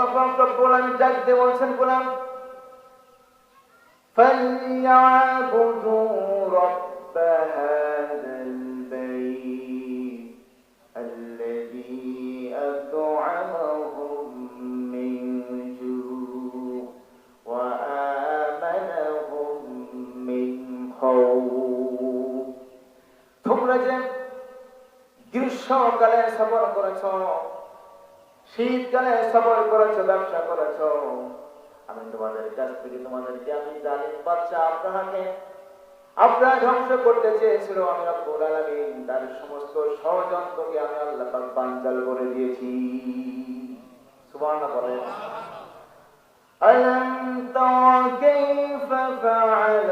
আল্লাহ রব্বুল আলামিন ডাক দিয়ে বলছেন গোলাম فليعبدوا رب هذا البيت الذي أطعمهم من جوع وآمنهم من خوف তোমরা যে গ্রীষ্মকালে সফর করেছ শীতকালে সফর করেছ ব্যবসা করেছ আমি তোমাদের কাছ থেকে তোমাদেরকে আমি জালিম বাচ্চা আপনাকে আপনারা ধ্বংস করতে চেয়েছিল আমি রব্বুল আলামিন তার সমস্ত ষড়যন্ত্রকে আমি আল্লাহ পাক বানচাল করে দিয়েছি সুবহানাল্লাহ বলেন ألم تر كيف فعل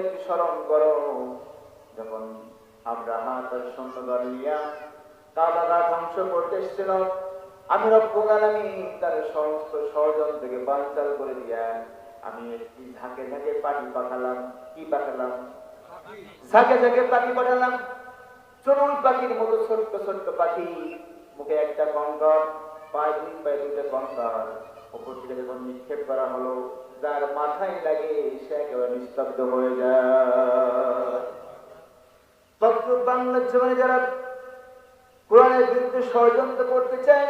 একটু স্মরণ করো। যখন আব্রাহা তার সৈন্যদল নিয়া কাবাগা ধ্বংস করতে এসেছিল, আমি রব্বুল তার সমস্ত ষড়যন্ত্র থেকে বানচাল করে দিয়া আমি একটি ঝাঁকে ঝাঁকে পাখি পাঠালাম। কি পাঠালাম? ঝাঁকে ঝাঁকে পাখি পাঠালাম। চড়ুই পাখির মতো ছোট্ট ছোট্ট পাখি, মুখে একটা কঙ্কর পায়ে দুই পায়ে দুইটা কঙ্কর উপর থেকে যখন নিক্ষেপ করা হলো যার মাথায় লাগে, সে একেবারে নিস্তব্ধ হয়ে যায়। তত্ত্ব বাংলার জীবনে যারা কোরআনের বিরুদ্ধে ষড়যন্ত্র করতে চায়,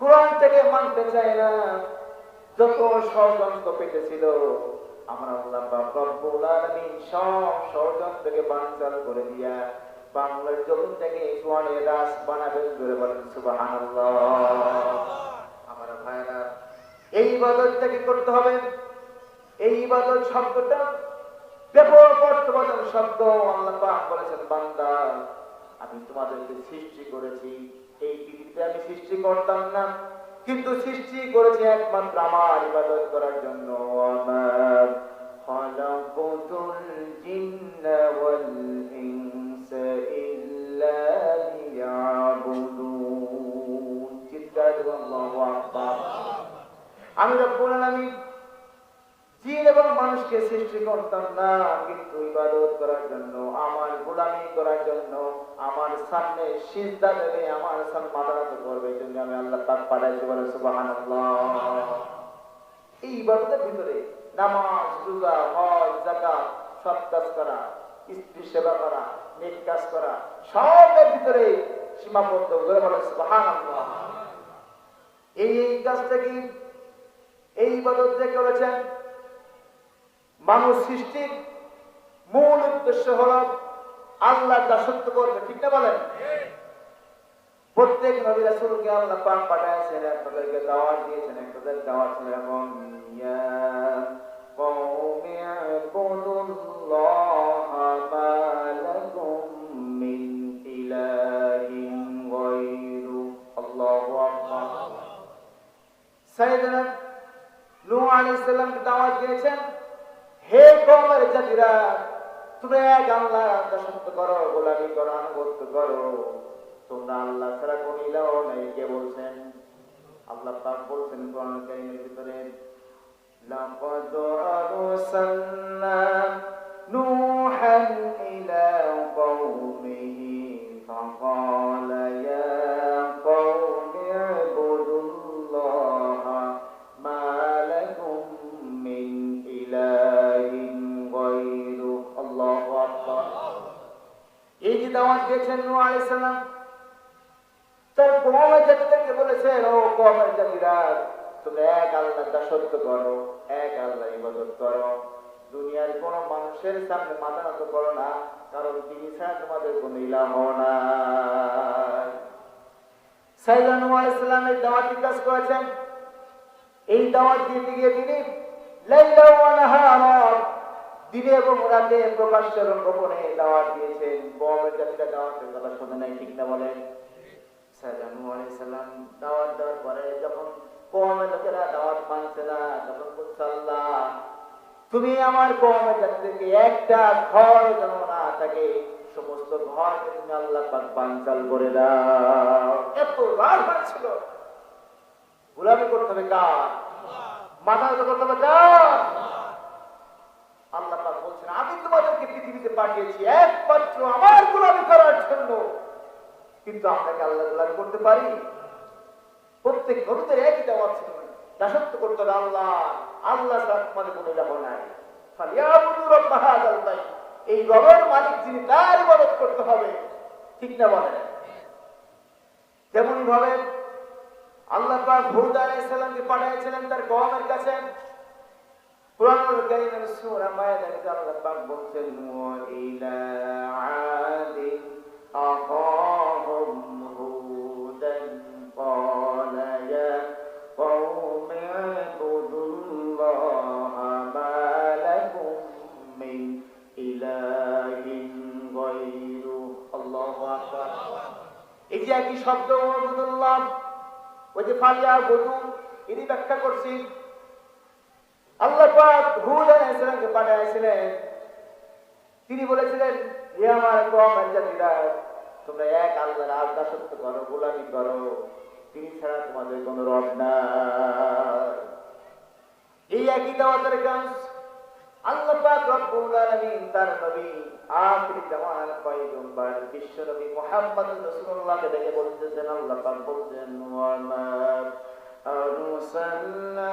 কোরআন থেকে মানতে চায় না, যত ষড়যন্ত্র পেতেছিল আমার আল্লাহ বাংলার জমিন থেকে রাস বানাবেন করে এই ইবাদতটাকে করতে হবে। এই ইবাদত শব্দটা ব্যাপক অর্থবোধন শব্দ আল্লাহ বলেছেন, বান্দা, আমি তোমাদেরকে সৃষ্টি করেছি। এই পৃথিবীতে আমি সৃষ্টি করতাম না, কিন্তু সৃষ্টি করেছি একমাত্র আমার ইবাদত করার জন্য। আমার খলাকুতুল জিন্না ওয়াল ইনসা ইল্লা লিয়াবুদুন। চিৎকার আল্লাহু আকবার। আমি রব্বুল আলামিন জিন এবং মানুষকে সৃষ্টি করতাম না, কিন্তু ইবাদত করার জন্য, আমার গোলামি করার জন্য, আমার সামনে সিজদা দেবে, আমার সামনে মাথা করবে, এই জন্য আমি আল্লাহ পাক পাঠাইতে পারে সুবহানাল্লাহ। এই ইবাদতের ভিতরে নামাজ, রোজা, হজ, যাকাত সৎ কাজ করা, স্ত্রী সেবা করা, নেক কাজ করা, সবের ভিতরে সীমাবদ্ধ হয়ে বলে সুবহানাল্লাহ। এই এই কাজটা কি এই ইবাদত যে করেছেন, মানুষ সৃষ্টির মূল উদ্দেশ্য হল আল্লাহ সত্য করবে, ঠিক না বলেন? প্রত্যেক নবী রাসূলকে আল্লাহ পাক পাঠাইছেন তাদেরকে দাওয়াত দিয়েছেন তাদের দাওয়াত ছিল এমন দিয়েছেন হে কমের জাতিরা তুমি এক আল্লাহ দাসত্ব করো গোলামি করো আনুগত্য করো তোমরা আল্লাহ ছাড়া কোন ইলাহ নেই কে বলছেন আল্লাহ পাক বলছেন কোরআন কারীমের ভিতরে লাকাদ আরসালনা নূহান ইলা কওমিহি فقال এই যে দাওয়াত দিয়েছেন নূহ আলাইহিস সালাম, তার কওমের জাতিদেরকে বলেছেন ও কওমের জাতিরা তুমি এক আল্লাহ দাসত্ব করো, এক আল্লাহ ইবাদত করো। দুনিয়ার কোন মানুষের সামনে মাথা নত করো না, কারণ তিনি ছাড়া তোমাদের কোন ইলাহ নাই সাইদান নূহ আলাইহিস দাওয়াতি কাজ করেছেন। এই দাওয়াত দিতে গিয়ে তিনি লাইলা দিনে এবং গোপনে দাওয়াত দিয়েছেন। দাওয়াতের কথা শোনে নাই, ঠিক না দাওয়াত দেওয়ার পরে যখন কওমের লোকেরা দাওয়াত মানছে না, তখন তুমি আমার কওমের জাতিদেরকে একটা ঘর যেন না থাকে সমস্ত ঘর তুমি আল্লাহ পাক করে দাও। এত রাগ হয়েছিল গোলামি করতে হবে কার? মাথা করতে হবে কার? আল্লাহ পাক বলছেন, আমি তোমাদেরকে পৃথিবীতে পাঠিয়েছি একমাত্র আমার গোলামি করার জন্য। কিন্তু আমরা কি আল্লাহ গোলামি করতে পারি? প্রত্যেক নবীদের একই দেওয়া ছিল দাসত্ব করতে হবে আল্লাহ। আল্লাহ তোমাদের কোনো ইলাহ নাই। এই রবের মালিক যিনি তার ইবাদত করতে হবে। ঠিক না বলেন তেমনি ভাবে আল্লাহ পাক হুদ আলাইহিস সালামকে পাঠিয়েছিলেন তার কওমের কাছে। কুরআনুল কারীমের সূরা মায়েদাতে আল্লাহ পাক বলছেন ওয়া ইলা আদিন আকাহুম হুদান قال يا قوم اعبدوا الله ما لكم من إله غيره الله أكبر এই যে একই শব্দ আবুদুল্লাহ ওই যে ফালিয়া গরু ইনি ব্যাখ্যা করছি আল্লাহ পাক হুদ আলাইহিস সালামকে পাঠিয়েছিলেন তিনি বলেছিলেন, হে আমার কওমের জাতিরা তোমরা এক আল্লাহর আল্লাহ করো, গোলামি করো। তিনি ছাড়া তোমাদের কোনো রব নাই। এই একই দাওয়াতের কাজ আল্লাহ পাক রব্বুল আলামিন তার নবী আখির জামানার পয়গম্বর, বিশ্ব নবী মুহাম্মদ রাসূলুল্লাহকে দেখে বলতেছেন, আল্লাহ পাক বলছেন ওয়া মা আরসালনা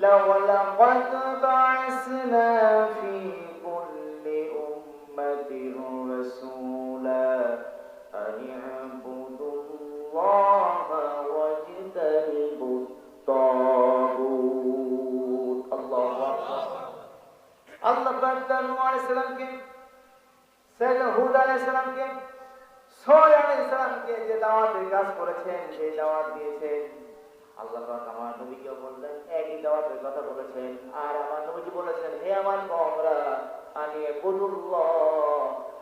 لولقد بعثنا في كل أمة رسولا أن اعبدوا الله واجتنبوا الطاغوت الله أكبر আল্লাহ পাক তার নূহ আলাইহিস সালামকে সাইয়েদনা হুদ আলাইহিস সালামকে সোহেল আলাইহিস সালামকে যে দাওয়াতের কাজ করেছেন যে দাওয়াত দিয়েছেন আল্লাহ পাক আমার নবীকে বললেন একই দাওয়াতের কথা বলেছেন। আর আমার নবীজি বলেছেন, হে আমার কওমরা আমি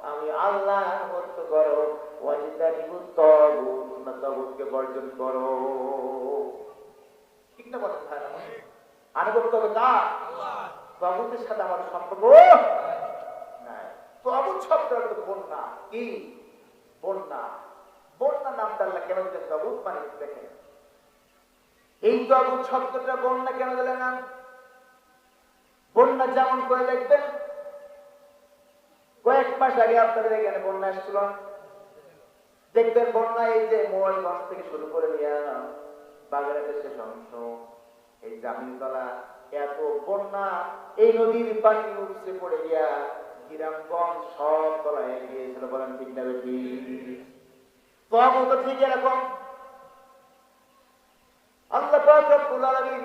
আমি আল্লাহ আনুগত্য করো তাগুতকে বর্জন করো। ঠিক না ভাই? সাথে সম্পর্ক বন্যা কি? বন্যা। বন্যা নামটা আল্লাহ কেন তাগুত? মানে দেখেন এই তাগুত শব্দটা বন্যা কেন দিলেন বন্যা যেমন করে দেখবেন, কয়েক মাস আগে আপনাদের এখানে বন্যা এসেছিল দেখবেন বন্যা এই যে মোবাইলগঞ্জ থেকে শুরু করে নিয়ে বাগেরহাটের শেষ অংশ এই জামিনতলা, এত বন্যা, এই নদীর পানি উপসে পড়ে গিয়া গ্রামগঞ্জ সব তলায় গিয়েছিল বলেন ঠিক না বেশি তো ঠিক এরকম আল্লাহ পাক রব্বুল আলামিন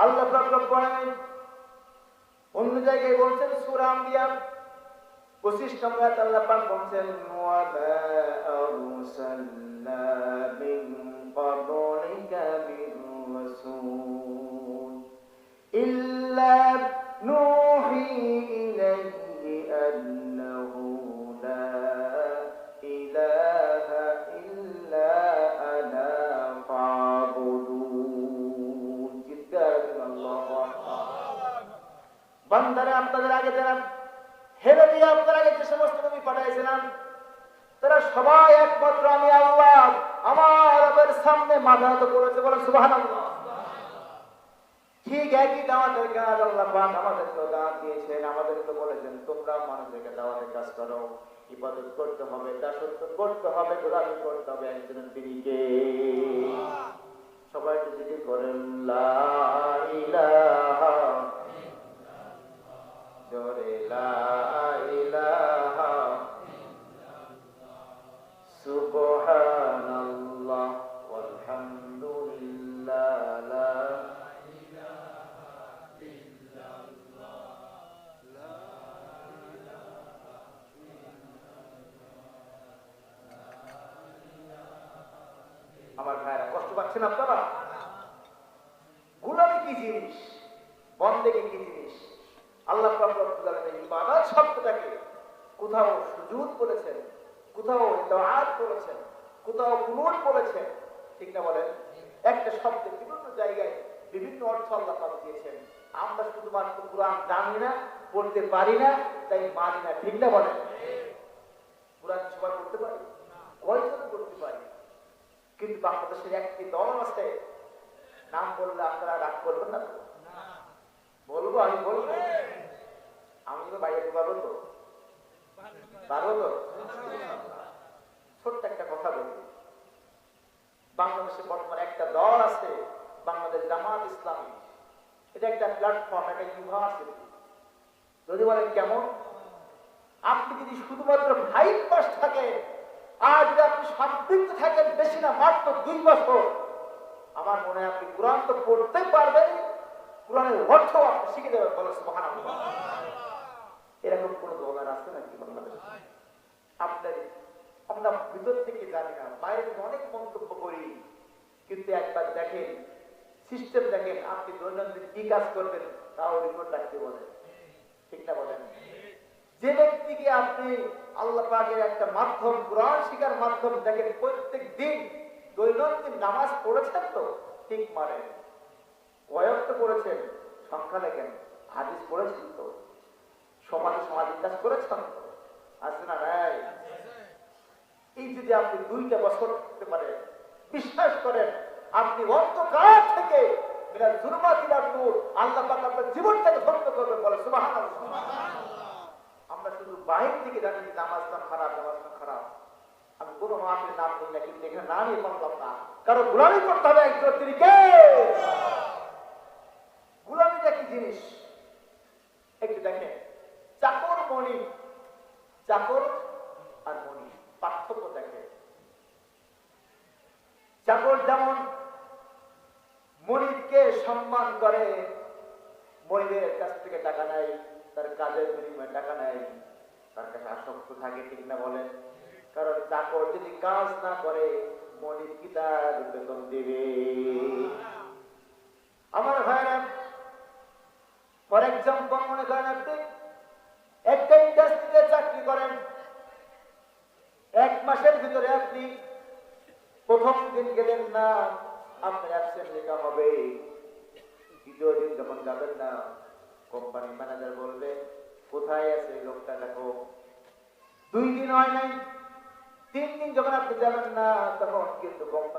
আল্লাহ পাক রব্বুল আলামিন অন্য জায়গায় বলছেন সূরা আম্বিয়া 25 নম্বর আয়াত আল্লাহ পাক বলছেন ওয়া মা আরসালনা মিন যারা হেরে দিয়ে আপনার আগে যে সমস্ত নবী পাঠাইছিলাম, তারা সবাই একমাত্র আমি আল্লাহ। আমার সামনে মাথা নত করেছে বলে সুবাহান ঠিক একই দাওয়াতের কাজ আল্লাহ পাক আমাদেরকে দাওয়াত দিয়েছেন। আমাদেরকে বলেছেন, তোমরা মানুষদেরকে দাওয়াতের কাজ করো। ইবাদত করতে হবে, দাসত্ব করতে হবে, গোলামি করতে হবে একজনের তিনিকে সবাই জিকির করেন, লা জোরে লা ইলাহা আমার ভাইরা কষ্ট পাচ্ছেন আপনারা? গুলামি কি জিনিস? বন্দেগী কি জিনিস? আল্লাহ ইবাদত শব্দটাকে কোথাও সুজুদ বলেছেন, কোথাও দোয়াত বলেছেন, কোথাও কুনুট বলেছেন, ঠিক না বলেন? একটা শব্দে বিভিন্ন জায়গায় বিভিন্ন অর্থ আল্লাহ দিয়েছেন। আমরা শুধুমাত্র কোরআন জানি না, পড়তে পারি না, তাই মানি না, ঠিক না বলেন? কোরআন সবাই পড়তে পারি? কয়জন পড়তে পারি? কিন্তু বাংলাদেশের একটি দল আছে, নাম বললে আপনারা রাগ করবেন না বলব, আমি বলব। আমি তো বাইরে পারব তো পারব তো ছোট্ট একটা কথা বলি। বাংলাদেশে বর্তমানে একটা দল আছে, বাংলাদেশ জামাত ইসলামী। এটা একটা প্ল্যাটফর্ম একটা ইউনিভার্সিটি যদি বলেন কেমন? আপনি যদি শুধুমাত্র ফাইভ পাস থাকেন আর যদি আপনি সম্পৃক্ত থাকেন, বেশি না, মাত্র দুই বছর, আমার মনে হয় আপনি কোরআন তো পড়তে পারবেন। কোরআনের অর্থ আপনি শিখে দেবেন বলে মহান এরকম কোন দোকান আছে নাকি বাংলাদেশে আপনার আমরা ভিতর থেকে জানি না, বাইরে অনেক মন্তব্য করি। কিন্তু একবার দেখেন সিস্টেম দেখেন, আপনি দৈনন্দিন কি কাজ করবেন, তাও রিপোর্ট রাখতে বলেন। ঠিক না বলেন? যে ব্যক্তিকে আপনি আল্লাহ পাকের একটা মাধ্যম, কোরআন শিকার মাধ্যম দেখেন প্রত্যেক দিন দৈনন্দিন নামাজ পড়েছেন তো, ঠিক মানে কয়ক্ত পড়েছেন, সংখ্যা দেখেন, হাদিস পড়েছেন তো। সমাজে সমাজের কাজ করেছেন? আছে না নাই? এই যদি আপনি দুইটা বছর করতে পারেন বিশ্বাস করেন, আপনি অন্ধকার থেকে আল্লাহ জীবনটাকে বলে আমরা শুধু বাহির থেকে জানি নামাজটা খারাপ নামাজটা খারাপ। আমি নাম কিন্তু নামই না গোলামি কে? গোলামিটা কি জিনিস একটু দেখেন চাকর মণি চাকর আর মণি পার্থক্য দেখে চাকর যেমন মনিবকে সম্মান করে। মনিবের কাছ থেকে টাকা নেয়, তার কাজের বিনিময়ে টাকা নেয়। তার কাছে আসক্ত থাকে, ঠিক না বলেন? কারণ চাকর যদি কাজ না করে মনিব কি তার বেতন দেবে? আমার ভাইরা ফর এক্সাম্পল মনে করেন আপনি একটা ইন্ডাস্ট্রিতে চাকরি করেন। এক মাসের ভিতরে আপনি প্রথম দিন গেলেন না, আপনার অ্যাবসেন্ট লেখা হবে। দ্বিতীয় দিন যখন যাবেন না কোম্পানি ম্যানেজার বলবে, কোথায় আছে লোকটা? দেখো, দুই দিন হয় নাই। তিন দিন যখন আপনি যাবেন না, তখন কিন্তু কোম্পানি